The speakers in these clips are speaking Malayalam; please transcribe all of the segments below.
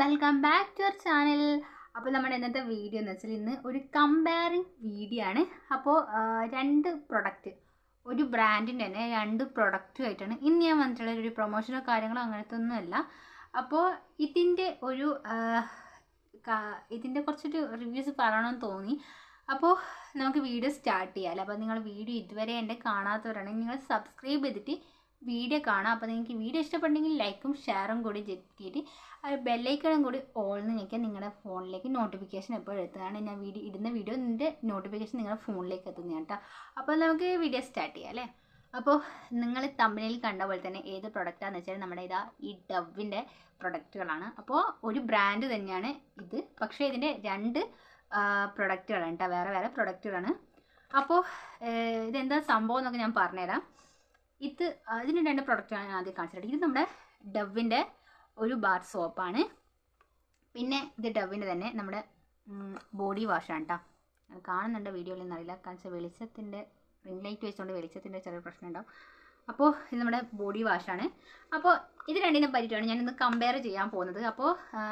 Welcome back to our channel അപ്പോൾ നമ്മുടെ ഇന്നത്തെ വീഡിയോ എന്ന് വെച്ചാൽ ഇന്ന് ഒരു കമ്പയറിങ് വീഡിയോ ആണ്. അപ്പോൾ രണ്ട് പ്രൊഡക്റ്റ് ഒരു ബ്രാൻഡിന്റെ തന്നെ രണ്ട് പ്രൊഡക്റ്റുമായിട്ടാണ് ഇന്ന് ഞാൻ വന്നിട്ടുള്ള ഒരു പ്രൊമോഷനോ കാര്യങ്ങളോ അങ്ങനത്തെ ഒന്നുമല്ല. അപ്പോൾ ഇതിന്റെ ഒരു ഇതിന്റെ കുറച്ചൊരു റിവ്യൂസ് പറയണമെന്ന് തോന്നി. അപ്പോൾ നമുക്ക് വീഡിയോ സ്റ്റാർട്ട് ചെയ്യാമല്ലോ അപ്പോൾ നിങ്ങൾ വീഡിയോ ഇതുവരെ എന്റെ കാണാത്തവരാണെങ്കിൽ നിങ്ങൾ സബ്സ്ക്രൈബ് ചെയ്തിട്ട് വീഡിയോ കാണാം. അപ്പോൾ നിങ്ങൾക്ക് വീഡിയോ ഇഷ്ടപ്പെട്ടെങ്കിൽ ലൈക്കും ഷെയറും കൂടി ആ ബെല്ലൈക്കണും കൂടി ഓൾന്ന് ഞെക്കിയാൽ നിങ്ങളുടെ ഫോണിലേക്ക് നോട്ടിഫിക്കേഷൻ എപ്പോഴും എത്തുന്നതാണ്. ഞാൻ വീഡിയോ ഇടുന്ന വീഡിയോ നിന്റെ നോട്ടിഫിക്കേഷൻ നിങ്ങളുടെ ഫോണിലേക്ക് എത്തുന്ന കേട്ടോ. അപ്പോൾ നമുക്ക് വീഡിയോ സ്റ്റാർട്ട് ചെയ്യാം അല്ലേ? അപ്പോൾ നിങ്ങൾ തമ്പനിയിൽ കണ്ട പോലെ തന്നെ ഏത് പ്രൊഡക്റ്റാന്ന് വെച്ചാൽ നമ്മുടെ ഇതാ ഈ ഡവിന്റെ പ്രൊഡക്റ്റുകളാണ് അപ്പോൾ ഒരു ബ്രാൻഡ് തന്നെയാണ് ഇത്. പക്ഷേ ഇതിന്റെ രണ്ട് പ്രൊഡക്റ്റുകളാണ് കേട്ടോ. വേറെ വേറെ പ്രൊഡക്റ്റുകളാണ് അപ്പോൾ ഇതെന്താ സംഭവം എന്നൊക്കെ ഞാൻ പറഞ്ഞുതരാം. ഇത് ഇതിന് രണ്ട് പ്രൊഡക്റ്റാണ് ഞാൻ ആദ്യം കാണിച്ചത്. ഇത് നമ്മുടെ ഡവിന്റെ ഒരു ബാർ സോപ്പാണ് പിന്നെ ഇത് ഡവിന്റെ തന്നെ നമ്മുടെ ബോഡി വാഷാണ് കേട്ടോ കാണുന്നുണ്ട് വീഡിയോയിൽ അറിയില്ല. കാരണം വെച്ചാൽ വെളിച്ചത്തിന്റെ റിംഗ് ലൈറ്റ് വെച്ചുകൊണ്ട് വെളിച്ചത്തിന്റെ ചെറിയ പ്രശ്നം ഉണ്ടാവും. അപ്പോൾ ഇത് നമ്മുടെ ബോഡി വാഷാണ് അപ്പോൾ ഇത് രണ്ടിനെ പറ്റിയിട്ടാണ് ഞാനിന്ന് കമ്പയർ ചെയ്യാൻ പോകുന്നത്. അപ്പോൾ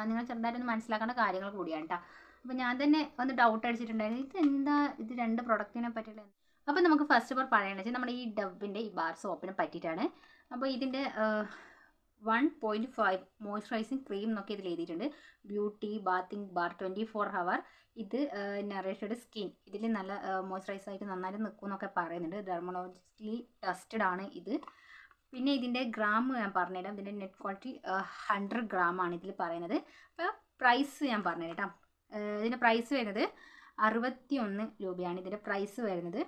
നിങ്ങൾ ചെറുതായിട്ടൊന്ന് മനസ്സിലാക്കേണ്ട കാര്യങ്ങൾ കൂടിയാണ് കേട്ടോ അപ്പോൾ ഞാൻ തന്നെ ഒന്ന് ഡൗട്ട് അടിച്ചിട്ടുണ്ടായിരുന്നു. ഇത് എന്താ ഇത് രണ്ട് പ്രൊഡക്റ്റിനെ പറ്റിയുള്ള അപ്പോൾ നമുക്ക് ഫസ്റ്റ് ഓഫ് ഓൾ പറയേണ്ടത് വെച്ചാൽ നമ്മുടെ ഈ ഡബിന്റെ ഈ ബാർ സോപ്പിനെ പറ്റിയിട്ടാണ്. അപ്പോൾ ഇതിന്റെ one point five moisturising cream എന്നൊക്കെ ഇതിൽ എഴുതിയിട്ടുണ്ട്. Beauty bathing bar twenty four hour ഇത് നറേഷഡ് സ്കിൻ ഇതിൽ നല്ല മോയ്സ്ചറൈസ് ആയിട്ട് നന്നായിട്ട് നിൽക്കും എന്നൊക്കെ പറയുന്നുണ്ട്. ഡെർമോളജിക്കലി ടെസ്റ്റഡ് ആണ് ഇത്. പിന്നെ ഇതിന്റെ ഗ്രാം ഞാൻ പറഞ്ഞുതരാം. ഇതിന്റെ നെറ്റ് ക്വാളിറ്റി ഹൺഡ്രഡ് ഗ്രാം ആണ് ഇതിൽ പറയുന്നത്. അപ്പോൾ പ്രൈസ് ഞാൻ പറഞ്ഞുതരാം കേട്ടോ. ഇതിന്റെ പ്രൈസ് വരുന്നത് അറുപത്തി ഒന്ന് രൂപയാണ്. ഇതിന്റെ പ്രൈസ് വരുന്നത്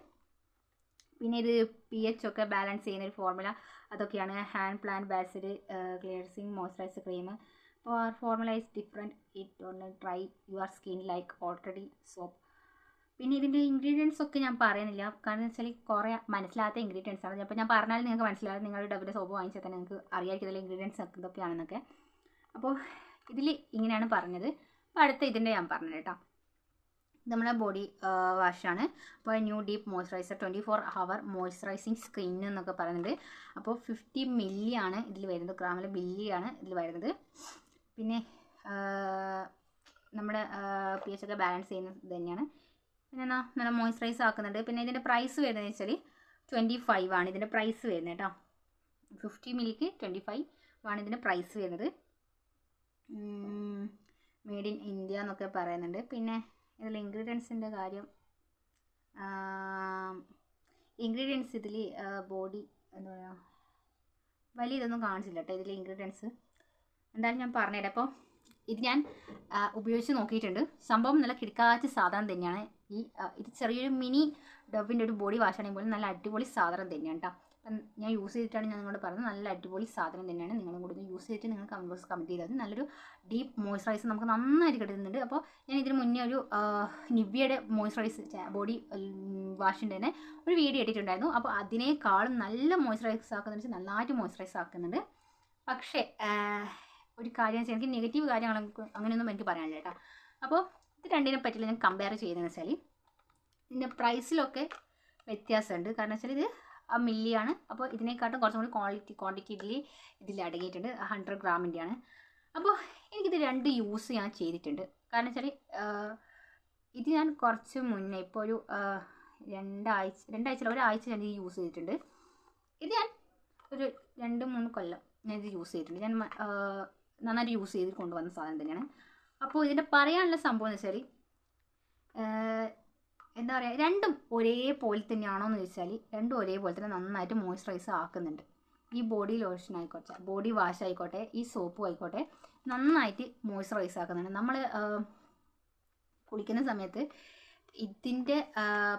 പിന്നെ ഇത് പി എച്ച് ഒക്കെ ബാലൻസ് ചെയ്യുന്ന ഒരു ഫോർമുല അതൊക്കെയാണ് hand plant based cleansing moisturiser cream അപ്പോൾ formula is different it on try your skin like already soap പിന്നെ ഇതിന്റെ ഇൻഗ്രീഡിയൻസ് ഒക്കെ ഞാൻ പറയുന്നില്ല. കാരണം വെച്ചാൽ കുറേ മനസ്സിലാത്ത ഇൻഗ്രീഡിയൻസ് ആണ്. അപ്പോൾ ഞാൻ പറഞ്ഞാൽ നിങ്ങൾക്ക് മനസ്സിലാവും. നിങ്ങൾ ഡബിന്റെ സോപ്പ് വാങ്ങിച്ചാൽ തന്നെ നിങ്ങൾക്ക് അറിയാമായിരിക്കും ഇതിലെ ഇൻഗ്രീഡിയൻസ് ഇതൊക്കെയാണെന്നൊക്കെ. അപ്പോൾ ഇതിൽ ഇങ്ങനെയാണ് പറഞ്ഞത്. അപ്പോൾ അടുത്ത ഇതിന്റെ ഞാൻ പറഞ്ഞത് കേട്ടോ. നമ്മുടെ ബോഡി വാഷാണ് അപ്പോൾ new deep moisturiser twenty four hour moisturising screen എന്നൊക്കെ പറയുന്നുണ്ട് അപ്പോൾ ഫിഫ്റ്റി മില്ലി ആണ് ഇതിൽ വരുന്നത്. ഗ്രാമിൽ മില്ലിയാണ് ഇതിൽ വരുന്നത്. പിന്നെ നമ്മുടെ പി എച്ച് ഒക്കെ ബാലൻസ് ചെയ്യുന്നത് തന്നെയാണ്. പിന്നെ എന്നാ നല്ല മോയ്സ്ചറൈസ് ആക്കുന്നുണ്ട്. പിന്നെ ഇതിന്റെ പ്രൈസ് വരുന്നത് വെച്ചാൽ ട്വന്റി ഫൈവ് ആണ് ഇതിന്റെ പ്രൈസ് വരുന്നത് കേട്ടോ. ഫിഫ്റ്റി മില്ലിക്ക് ട്വന്റി ഫൈവ് ആണ് ഇതിന്റെ പ്രൈസ് വരുന്നത്. മെയ്ഡ് ഇൻ ഇന്ത്യ എന്നൊക്കെ പറയുന്നുണ്ട്. പിന്നെ ഇതിൽ ഇൻഗ്രീഡിയൻസിന്റെ കാര്യം ഇൻഗ്രീഡിയൻസ് ഇതിൽ ബോഡി എന്താ പറയുക വലിയ ഇതൊന്നും കാണിച്ചില്ല കേട്ടോ ഇതിൽ ഇൻഗ്രീഡിയൻസ്. എന്തായാലും ഞാൻ പറഞ്ഞുതരാം. അപ്പോൾ ഇത് ഞാൻ ഉപയോഗിച്ച് നോക്കിയിട്ടുണ്ട്. സംഭവം നല്ല കിടക്കാച്ച സാധനം തന്നെയാണ്. ഈ ഇത് ചെറിയൊരു മിനി ഡബിന്റെ ഒരു ബോഡി വാഷ് ആണെങ്കിൽ പോലും നല്ല അടിപൊളി സാധനം തന്നെയാണ് കേട്ടോ. ഞാൻ യൂസ് ചെയ്തിട്ടാണ് ഞാൻ നിങ്ങളോട് പറഞ്ഞത്. നല്ല അടിപൊളി സാധനം തന്നെയാണ് നിങ്ങളും കൂടി യൂസ് ചെയ്തിട്ട് നിങ്ങൾ കമന്റ് ബോക്സ് കമന്റ് ചെയ്താൽ നല്ലൊരു ഡീപ്പ് മോയ്സ്ചറൈസർ നമുക്ക് നന്നായിട്ട് കിട്ടുന്നുണ്ട്. അപ്പോൾ ഞാൻ ഇതിന് മുന്നേ ഒരു നിവ്യയുടെ മോയ്സ്ചറൈസ് ബോഡി വാഷിന്റെ തന്നെ ഒരു വീഡിയോ ഇട്ടിട്ടുണ്ടായിരുന്നു. അപ്പോൾ അതിനേക്കാളും നല്ല മോയ്സ്ചറൈസ് ആക്കുന്നതെന്ന് വെച്ചാൽ നന്നായിട്ട് മോയ്സ്ചറൈസ് ആക്കുന്നുണ്ട്. പക്ഷേ ഒരു കാര്യം എനിക്ക് നെഗറ്റീവ് കാര്യങ്ങൾ അങ്ങനെയൊന്നും എനിക്ക് പറയാനില്ല കേട്ടോ. അപ്പോൾ ഇത് രണ്ടിനെ പറ്റില്ല. ഞാൻ കമ്പയർ ചെയ്യുന്നതെന്ന് വെച്ചാൽ ഇതിന്റെ പ്രൈസിലൊക്കെ വ്യത്യാസമുണ്ട്. കാരണം വെച്ചാൽ ഇത് മില്ലിയാണ്. അപ്പോൾ ഇതിനെക്കാട്ടും കുറച്ചും കൂടി ക്വാളിറ്റി ക്വാണ്ടിറ്റി ഇതിൽ ഇതിൽ അടങ്ങിയിട്ടുണ്ട്. ഹൺഡ്രഡ് ഗ്രാമിന്റെയാണ് അപ്പോൾ എനിക്കിത് രണ്ട് യൂസ് ഞാൻ ചെയ്തിട്ടുണ്ട്. കാരണം വെച്ചാൽ ഇത് ഞാൻ കുറച്ച് മുന്നേ ഇപ്പോൾ ഒരു രണ്ടാഴ്ച രണ്ടാഴ്ച ഒരാഴ്ച ഞാൻ ഇത് യൂസ് ചെയ്തിട്ടുണ്ട്. ഇത് ഞാൻ ഒരു രണ്ട് മൂന്ന് കൊല്ലം ഞാൻ ഇത് യൂസ് ചെയ്തിട്ടുണ്ട്. ഞാൻ നന്നായിട്ട് യൂസ് ചെയ്ത് കൊണ്ടുവന്ന സാധനം തന്നെയാണ്. അപ്പോൾ ഇതിന്റെ പറയാനുള്ള സംഭവം എന്ന് വെച്ചാൽ എന്താ പറയുക രണ്ടും ഒരേപോലെ തന്നെയാണോ എന്ന് ചോദിച്ചാൽ രണ്ടും ഒരേപോലെ തന്നെ നന്നായിട്ട് മോയ്സ്ചറൈസ് ആക്കുന്നുണ്ട്. ഈ ബോഡി ലോഷൻ ആയിക്കോട്ടെ ബോഡി വാഷ് ആയിക്കോട്ടെ ഈ സോപ്പും ആയിക്കോട്ടെ നന്നായിട്ട് മോയ്സ്ചറൈസ് ആക്കുന്നുണ്ട്. നമ്മൾ കുളിക്കുന്ന സമയത്ത് ഇതിന്റെ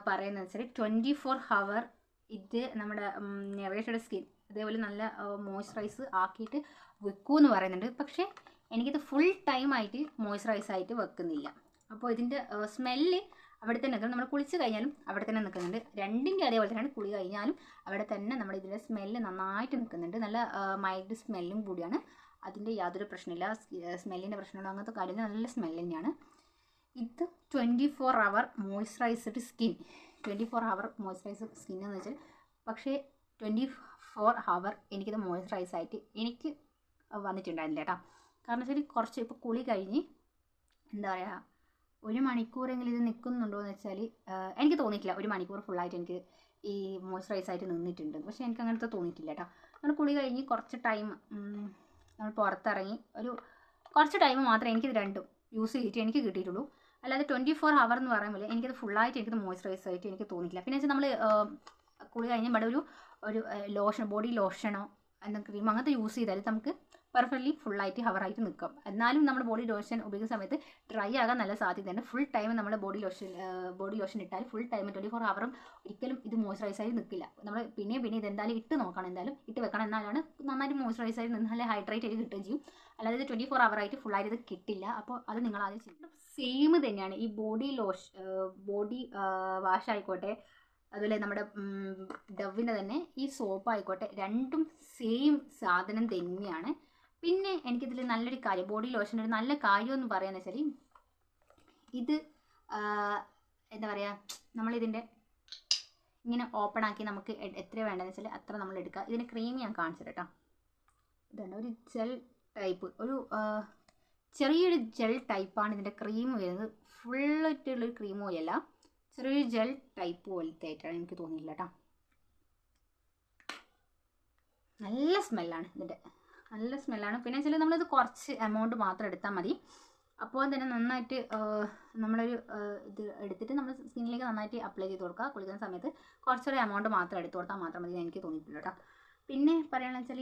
പറയുന്നത് വെച്ചാൽ ട്വന്റി ഫോർ ഹവർ ഇത് നമ്മുടെ നെറേഷയുടെ സ്കിൻ അതേപോലെ നല്ല മോയ്സ്ചറൈസ് ആക്കിയിട്ട് വെക്കൂ എന്ന് പറയുന്നുണ്ട്. പക്ഷേ എനിക്കിത് ഫുൾ ടൈം ആയിട്ട് മോയ്സ്ചറൈസ് ആയിട്ട് വെക്കുന്നില്ല. അപ്പോൾ ഇതിന്റെ സ്മെല്ല് അവിടെ തന്നെ നിൽക്കുന്നത് നമ്മൾ കുളിച്ച് കഴിഞ്ഞാലും അവിടെ തന്നെ നിൽക്കുന്നുണ്ട്. രണ്ടിന്റെ അതേപോലെ തന്നെയാണ് കുളി കഴിഞ്ഞാലും അവിടെ തന്നെ നമ്മുടെ ഇതിന്റെ സ്മെല്ല് നന്നായിട്ട് നിൽക്കുന്നുണ്ട്. നല്ല മൈൽഡ് സ്മെല്ലും കൂടിയാണ്. അതിന്റെ യാതൊരു പ്രശ്നമില്ല. സ്മെല്ലിന്റെ പ്രശ്നമുള്ള അങ്ങനത്തെ കാര്യങ്ങൾ നല്ല സ്മെല്ല് തന്നെയാണ്. ഇത് twenty four hour moisturised skin twenty four hour moisturised skin എന്ന് വെച്ചാൽ പക്ഷേ ട്വന്റി ഫോർ അവർ എനിക്കിത് മോയ്സ്ചറൈസ് ആയിട്ട് എനിക്ക് വന്നിട്ടുണ്ടായിരുന്നില്ല കേട്ടോ. കാരണം വെച്ചാൽ കുറച്ച് ഇപ്പോൾ കുളി കഴിഞ്ഞ് എന്താ പറയുക ഒരു മണിക്കൂറെങ്കിലും ഇത് നിൽക്കുന്നുണ്ടോ എന്ന് വെച്ചാൽ എനിക്ക് തോന്നിയിട്ടില്ല. ഒരു മണിക്കൂർ ഫുള്ളായിട്ട് എനിക്ക് ഈ മോയ്സ്ചറൈസ് ആയിട്ട് നിന്നിട്ടുണ്ട്. പക്ഷേ എനിക്ക് അങ്ങനത്തെ തോന്നിയിട്ടില്ല കേട്ടോ നമ്മൾ കുളി കഴിഞ്ഞ് കുറച്ച് ടൈം നമ്മൾ പുറത്തിറങ്ങി ഒരു കുറച്ച് ടൈം മാത്രമേ എനിക്കിത് രണ്ടും യൂസ് ചെയ്തിട്ട് എനിക്ക് കിട്ടിയിട്ടുള്ളൂ. അല്ലാതെ ട്വന്റി ഫോർ ഹവർ എന്ന് പറയുമ്പോൾ എനിക്കത് ഫുള്ളായിട്ട് എനിക്കത് മോയ്സ്ചറൈസ് ആയിട്ട് എനിക്ക് തോന്നിയിട്ടില്ല. പിന്നെ വെച്ചാൽ നമ്മൾ കുളി കഴിഞ്ഞ് ഇവിടെ ഒരു ഒരു ലോഷൻ ബോഡി ലോഷനോ എന്തെങ്കിലും ക്രീം അങ്ങനത്തെ യൂസ് ചെയ്താൽ നമുക്ക് പെർഫെക്റ്റ്ലി ഫുള്ളായിട്ട് ഹവറായിട്ട് നിൽക്കും. എന്നാലും നമ്മുടെ ബോഡി ലോഷൻ ഉപയോഗിക്കുന്ന സമയത്ത് ഡ്രൈ ആകാൻ നല്ല സാധ്യതയുണ്ട്. ഫുൾ ടൈം നമ്മുടെ ബോഡി ലോഷൻ ബോഡി ലോഷൻ ഇട്ടാൽ ഫുൾ ടൈം ട്വന്റി ഫോർ ഹവറും ഒരിക്കലും ഇത് മോയ്സ്ചറൈസ് ആയി നിൽക്കില്ല. നമ്മൾ പിന്നെ പിന്നെ ഇത് എന്തായാലും ഇട്ട് നോക്കണം എന്തായാലും ഇട്ട് വെക്കണം എന്നാലാണ് നന്നായിട്ട് മോയ്സ്ചറൈസ് ആയി നിന്ന് നല്ല ഹൈഡ്രേറ്റ് ആയി കിട്ടുകയും ചെയ്യും. അല്ലാതെ ഇത് ട്വന്റി ഫോർ ഹവറായിട്ട് ഫുള്ളായിട്ട് ഇത് കിട്ടില്ല. അപ്പോൾ അത് നിങ്ങൾ ആദ്യം ചെയ്യണം. സെയിം തന്നെയാണ് ഈ ബോഡി ലോഷ് ബോഡി വാഷ് ആയിക്കോട്ടെ അതുപോലെ നമ്മുടെ ഡവിന്റെ തന്നെ ഈ സോപ്പ് ആയിക്കോട്ടെ രണ്ടും സെയിം സാധനം തന്നെയാണ്. പിന്നെ എനിക്കിതിൽ നല്ലൊരു കാര്യം ബോഡി ലോഷന്റെ ഒരു നല്ല കാര്യം എന്ന് പറയാന്ന് വെച്ചാൽ ഇത് എന്താ പറയുക നമ്മളിതിന്റെ ഇങ്ങനെ ഓപ്പൺ ആക്കി നമുക്ക് എത്ര വേണ്ടതെന്ന് വെച്ചാൽ അത്ര നമ്മൾ എടുക്കുക ഇതിന് ക്രീം ഞാൻ കാണിച്ചു കേട്ടോ ഇതാണ് ഒരു ജെൽ ടൈപ്പ് ഒരു ചെറിയൊരു ജെൽ ടൈപ്പാണ് ഇതിന്റെ ക്രീം വരുന്നത്. ഫുള്ളായിട്ടുള്ളൊരു ക്രീം പോലെയല്ല ചെറിയൊരു ജെൽ ടൈപ്പ് പോലത്തെ ആയിട്ടാണ് എനിക്ക് തോന്നിയില്ല കേട്ടോ നല്ല സ്മെല്ലാണ് ഇതിന്റെ നല്ല സ്മെല്ലാണ്. പിന്നെ വെച്ചാൽ നമ്മളിത് കുറച്ച് എമൗണ്ട് മാത്രം എടുത്താൽ മതി. അപ്പോൾ തന്നെ നന്നായിട്ട് നമ്മളൊരു ഇത് എടുത്തിട്ട് നമ്മൾ സ്കിന്നിലേക്ക് നന്നായിട്ട് അപ്ലൈ ചെയ്ത് കൊടുക്കുക. കുളിക്കുന്ന സമയത്ത് കുറച്ചൊരു എമൗണ്ട് മാത്രം എടുത്തു കൊടുത്താൽ മാത്രം മതി എനിക്ക് തോന്നിയിട്ടില്ല കേട്ടോ പിന്നെ പറയുകയാണെന്ന് വെച്ചാൽ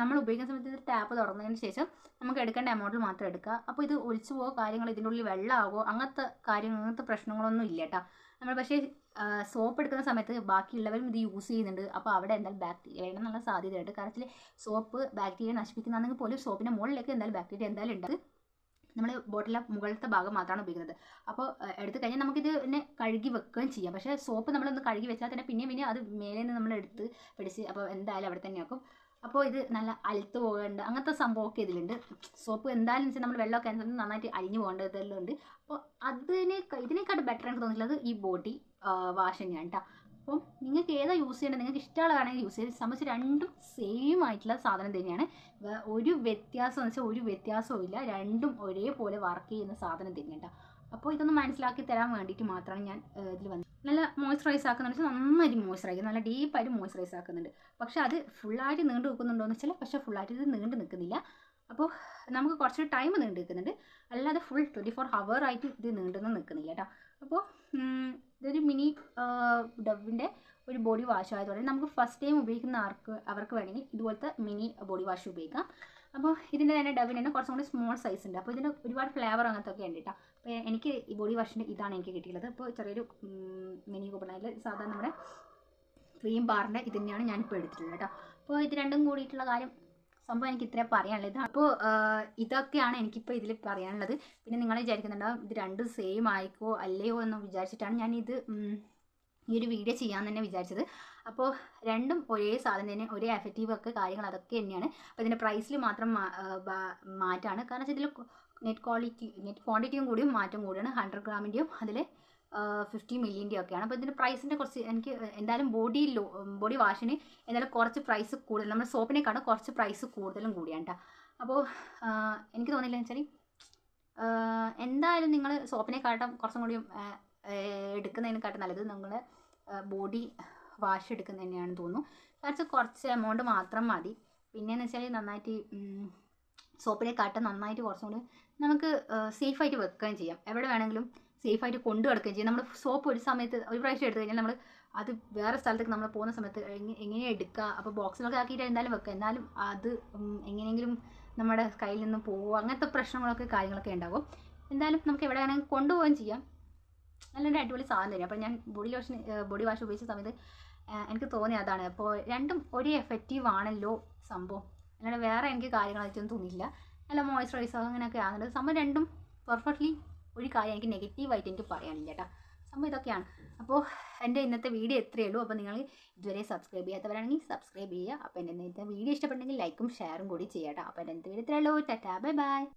നമ്മൾ ഉപയോഗിക്കുന്ന സമയത്ത് ടാപ്പ് തുറന്നതിന് ശേഷം നമുക്ക് എടുക്കേണ്ട എമൗണ്ടിൽ മാത്രം എടുക്കുക. അപ്പോൾ ഇത് ഒഴിച്ചു പോകുമോ കാര്യങ്ങൾ ഇതിന്റെ ഉള്ളിൽ വെള്ളമാകുമോ അങ്ങനത്തെ കാര്യങ്ങൾ അങ്ങനത്തെ പ്രശ്നങ്ങളൊന്നും ഇല്ല കേട്ടോ നമ്മൾ പക്ഷേ സോപ്പ് എടുക്കുന്ന സമയത്ത് ബാക്കിയുള്ളവരും ഇത് യൂസ് ചെയ്യുന്നുണ്ട്. അപ്പോൾ അവിടെ എന്തായാലും ബാക്ടീരിയ വേണം എന്നുള്ള സാധ്യതയുണ്ട്. കാരണം സോപ്പ് ബാക്ടീരിയ നശിപ്പിക്കുന്നതെങ്കിൽ പോലും സോപ്പിന്റെ മുകളിലേക്ക് എന്തായാലും ബാക്ടീരിയ എന്തായാലും ഉണ്ട്. നമ്മൾ ബോട്ടിലെ മുകളിലത്തെ ഭാഗം മാത്രമാണ് ഉപയോഗിക്കുന്നത്. അപ്പോൾ എടുത്തു കഴിഞ്ഞാൽ നമുക്കിത് പിന്നെ കഴുകി വെക്കുകയും ചെയ്യാം. പക്ഷേ സോപ്പ് നമ്മളൊന്ന് കഴുകി വെച്ചാൽ തന്നെ പിന്നെ പിന്നെ അത് മേലെ നിന്ന് നമ്മൾ എടുത്ത് പിടിച്ച് അപ്പോൾ എന്തായാലും അവിടെ തന്നെ ആക്കും. അപ്പോൾ ഇത് നല്ല അലുത്ത് പോകേണ്ട അങ്ങനത്തെ സംഭവമൊക്കെ ഇതിലുണ്ട്. സോപ്പ് എന്തായാലും വെച്ചാൽ നമ്മൾ വെള്ളമൊക്കെ അനുസരിച്ച് നന്നായിട്ട് അലിഞ്ഞു പോകേണ്ടതെല്ലാം ഉണ്ട്. അപ്പോൾ അതിനെ ഇതിനേക്കാട്ട് ബെറ്റർ എനിക്ക് തോന്നിയിട്ടുള്ളത് ഈ ബോഡി വാഷ് തന്നെയാണ് കേട്ടോ അപ്പം നിങ്ങൾക്ക് ഏതാ യൂസ് ചെയ്യേണ്ടത്? നിങ്ങൾക്ക് ഇഷ്ടമുള്ള വേണമെങ്കിൽ യൂസ് ചെയ്ത് സംബന്ധിച്ച് രണ്ടും സെയിം ആയിട്ടുള്ള സാധനം തന്നെയാണ്. ഒരു വ്യത്യാസം എന്ന് വെച്ചാൽ ഒരു വ്യത്യാസവും ഇല്ല രണ്ടും ഒരേപോലെ വർക്ക് ചെയ്യുന്ന സാധനം തന്നെയാണ് കേട്ടോ അപ്പോൾ ഇതൊന്ന് മനസ്സിലാക്കി തരാൻ വേണ്ടിയിട്ട് മാത്രമാണ് ഞാൻ ഇതിൽ വന്നത്. നല്ല മോയ്സ്ചറൈസ് ആക്കുന്നുണ്ട് വെച്ചാൽ നന്നായിട്ട് മോയ്സ്ചറൈസ് നല്ല ഡീപ്പായിട്ട് മോയ്സ്ചറൈസ് ആക്കുന്നുണ്ട് പക്ഷേ അത് ഫുള്ളായിട്ട് നീണ്ടു നിൽക്കുന്നുണ്ടോ എന്ന് വെച്ചാൽ പക്ഷേ ഫുള്ളായിട്ട് ഇത് നീണ്ടു നിൽക്കുന്നില്ല. അപ്പോൾ നമുക്ക് കുറച്ച് ടൈം നീണ്ടു നിൽക്കുന്നുണ്ട്. അല്ലാതെ ഫുൾ ട്വന്റി ഫോർ ഹവർ ആയിട്ട് ഇത് നീണ്ടൊന്നും നിൽക്കുന്നില്ല കേട്ടോ. അപ്പോൾ ഇതൊരു മിനി ഡവിന്റെ ഒരു ബോഡി വാഷ് ആയതുകൊണ്ട് നമുക്ക് ഫസ്റ്റ് ടൈം ഉപയോഗിക്കുന്ന ആർക്ക് അവർക്ക് വേണമെങ്കിൽ ഇതുപോലത്തെ മിനി ബോഡി വാഷ് ഉപയോഗിക്കാം. അപ്പോൾ ഇതിന്റെ തന്നെ ഡവിന് തന്നെ കുറച്ചും കൂടി സ്മോൾ സൈസ് ഉണ്ട്. അപ്പോൾ ഇതിന് ഒരുപാട് ഫ്ലേവർ അങ്ങനത്തെ ഒക്കെ ഉണ്ട് കേട്ടോ അപ്പോൾ എനിക്ക് ഈ ബോഡി വാഷിന്റെ ഇതാണ് എനിക്ക് കിട്ടിയിട്ടുള്ളത്. അപ്പോൾ ചെറിയൊരു മിനി കൂപ്പണായാലും സാധാരണ നമ്മുടെ ക്രീം ബാറിന്റെ ഇത് തന്നെയാണ് ഞാനിപ്പോൾ എടുത്തിട്ടുള്ളത് കേട്ടോ അപ്പോൾ ഇത് രണ്ടും കൂടിയിട്ടുള്ള കാര്യം സംഭവം എനിക്ക് ഇത്രേ പറയാനുള്ളത്. അപ്പോൾ ഇതൊക്കെയാണ് എനിക്കിപ്പോൾ ഇതിൽ പറയാനുള്ളത്. പിന്നെ നിങ്ങൾ വിചാരിക്കുന്നുണ്ടാവും ഇത് രണ്ടും സെയിം ആയിക്കോ അല്ലയോ എന്ന് വിചാരിച്ചിട്ടാണ് ഞാൻ ഇത് ഈ ഒരു വീഡിയോ ചെയ്യാൻ തന്നെ വിചാരിച്ചത്. അപ്പോൾ രണ്ടും ഒരേ സാധനം തന്നെ ഒരേ എഫക്റ്റീവ് ഒക്കെ കാര്യങ്ങൾ അതൊക്കെ തന്നെയാണ്. അപ്പോൾ ഇതിന്റെ പ്രൈസിൽ മാത്രം മാറ്റമാണ് കാരണം വെച്ചാൽ ഇതിൽ നെറ്റ് ക്വാളിറ്റി നെറ്റ് ക്വാണ്ടിറ്റിയും കൂടിയും മാറ്റം കൂടിയാണ്. ഹൺഡ്രഡ് ഗ്രാമിന്റെയും അതിൽ ഫിഫ്റ്റി മില്ലിന്റെയും ഒക്കെയാണ്. അപ്പോൾ ഇതിന്റെ പ്രൈസിന്റെ കുറച്ച് എനിക്ക് എന്തായാലും ബോഡി ലോ ബോഡി വാഷിന് എന്തായാലും കുറച്ച് പ്രൈസ് കൂടുതൽ നമ്മുടെ സോപ്പിനേക്കാളും കുറച്ച് പ്രൈസ് കൂടുതലും കൂടിയാണ് കേട്ടോ അപ്പോൾ എനിക്ക് തോന്നില്ല വെച്ചാൽ എന്തായാലും നിങ്ങൾ സോപ്പിനെക്കാട്ടും കുറച്ചും കൂടി എടുക്കുന്നതിനെക്കാട്ടും നല്ലത് നിങ്ങൾ ബോഡി വാഷ് എടുക്കുന്നത് തന്നെയാണ് തോന്നുന്നു. കുറച്ച് കുറച്ച് എമൗണ്ട് മാത്രം മതി. പിന്നെയെന്ന് വെച്ചാൽ നന്നായിട്ട് സോപ്പിനെക്കാട്ടും നന്നായിട്ട് കുറച്ചും കൂടി നമുക്ക് സേഫായിട്ട് വെക്കുകയും ചെയ്യാം. എവിടെ വേണമെങ്കിലും സേഫായിട്ട് കൊണ്ടു കിടക്കുകയും ചെയ്യും. നമ്മൾ സോപ്പ് ഒരു സമയത്ത് ഒരു പ്രാവശ്യം എടുത്തു കഴിഞ്ഞാൽ നമ്മൾ അത് വേറെ സ്ഥലത്തേക്ക് നമ്മൾ പോകുന്ന സമയത്ത് എങ്ങനെ എടുക്കുക അപ്പോൾ ബോക്സിലൊക്കെ ആക്കിയിട്ട് എന്തായാലും വെക്കുക. എന്നാലും അത് എങ്ങനെയെങ്കിലും നമ്മുടെ കയ്യിൽ നിന്ന് പോവുക അങ്ങനത്തെ പ്രശ്നങ്ങളൊക്കെ കാര്യങ്ങളൊക്കെ ഉണ്ടാകും. എന്തായാലും നമുക്ക് എവിടെ വേണമെങ്കിൽ കൊണ്ടുപോവുകയും ചെയ്യാം. നല്ലൊരു അടിപൊളി സാധനം തരും അപ്പോൾ ഞാൻ ബോഡി ലോഷൻ ബോഡി വാഷ് ഉപയോഗിച്ച സമയത്ത് എനിക്ക് തോന്നി അതാണ്. അപ്പോൾ രണ്ടും ഒരേ എഫക്റ്റീവ് ആണല്ലോ സംഭവം. അല്ലാണ്ട് വേറെ എനിക്ക് കാര്യങ്ങളായിട്ടൊന്നും തോന്നിയില്ല. നല്ല മോയ്സ്ചറൈസർ അങ്ങനെയൊക്കെ ആകുന്നുണ്ട് സംഭവം രണ്ടും പെർഫെക്റ്റ്ലി ഒരു കാര്യം എനിക്ക് നെഗറ്റീവായിട്ട് എനിക്ക് പറയാനില്ല കേട്ടോ സംഭവം ഇതൊക്കെയാണ്. അപ്പോൾ എന്റെ ഇന്നത്തെ വീഡിയോ എത്രയേ ഉള്ളൂ. അപ്പോൾ നിങ്ങൾ ഇതുവരെ സബ്സ്ക്രൈബ് ചെയ്യാത്തവരാണെങ്കിൽ സബ്സ്ക്രൈബ് ചെയ്യുക. അപ്പോൾ എന്റെ ഇന്നത്തെ വീഡിയോ ഇഷ്ടപ്പെട്ടെങ്കിൽ ലൈക്കും ഷെയറും കൂടി ചെയ്യാം കേട്ടോ അപ്പോൾ എന്റെ ഇന്നത്തെ വീഡിയോ ഇത്രയേ ഉള്ളൂ. ടാറ്റാ. Bye bye.